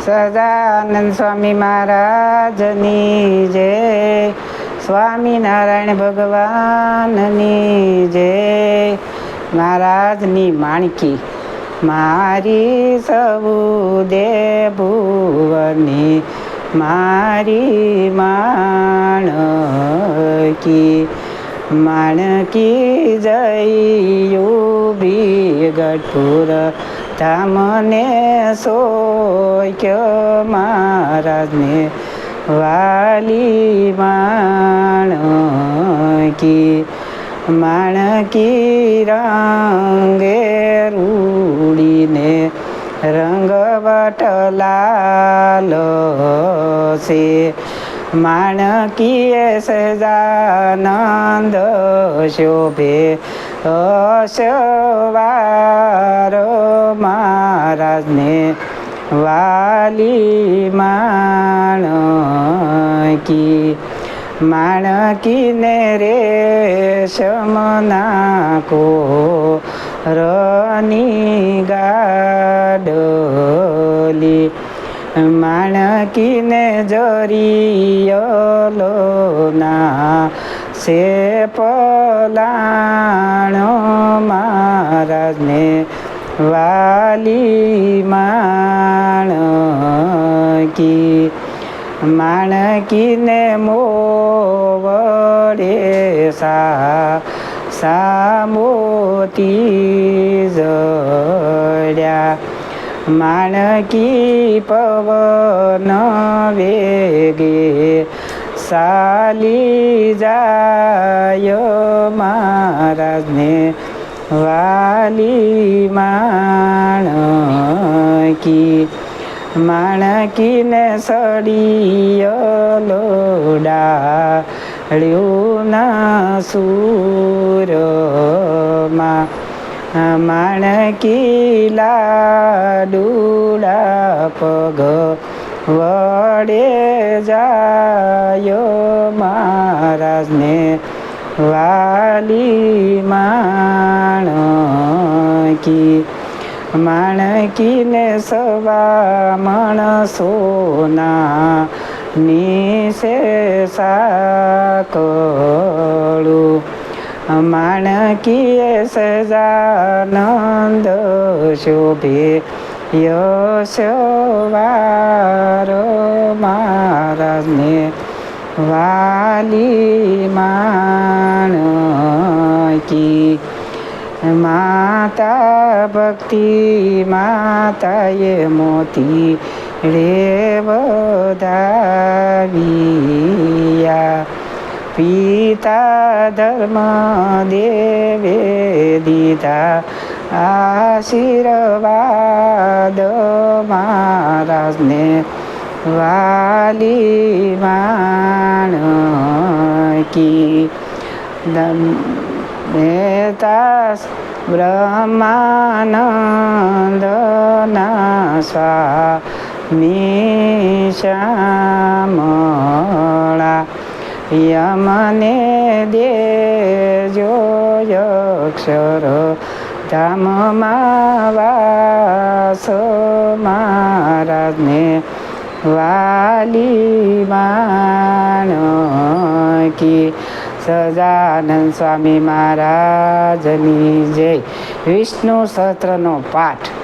સદાનંદ સ્વામી મહારાજની જય સ્વામિનારાયણ ભગવાનની જય મહારાજની માણકી મારી સૌ દેભુવની મારી માણકી માણકી જયું બી ગઢપુર ધામને સોક્ય મહારાજને વાલી માણકી માણકી રંગે રૂડીને રંગવટ લાલ છે. માણકીએ સજાનંદ શોભે અશવાર મહારાજને વાલી માણકી માણકીને રે શમનાકો રની ગાડલી. માણકીને જરિયલો ના સે પલાણો મહારાજને વાલી માણકી. માણકીને મોવડે સા સામોતી જડ્યા. માણકી પવન વેગે સાલી જાયો મહારાજને વાલી માણકી માણકીને સડીયો લોડા ના સૂરમાં માણકી લાડુડા પગ વડે જાયો મહારાજને વાલી માણકી માણકીને સવા મણસોના નિશે સાકળું માણકીએ સજાનંદ શોભે યશવાર મહારાજને વાલી માણકી માતા ભક્તિ માતાએ મોતી રે વધાવ્યા પિતા ધર્મ દેવે દીધા. આશીર્વાદ મહારાજને વાલી માણકી નેતા બ્રહ્માનંદના સ્વામી શ્યામળા યમને દેજો અક્ષર ધામમાં વાસ મહારાજને વાલી કી સજાનંદ સ્વામી મહારાજની જય. વિષ્ણુ સત્રનો પાઠ.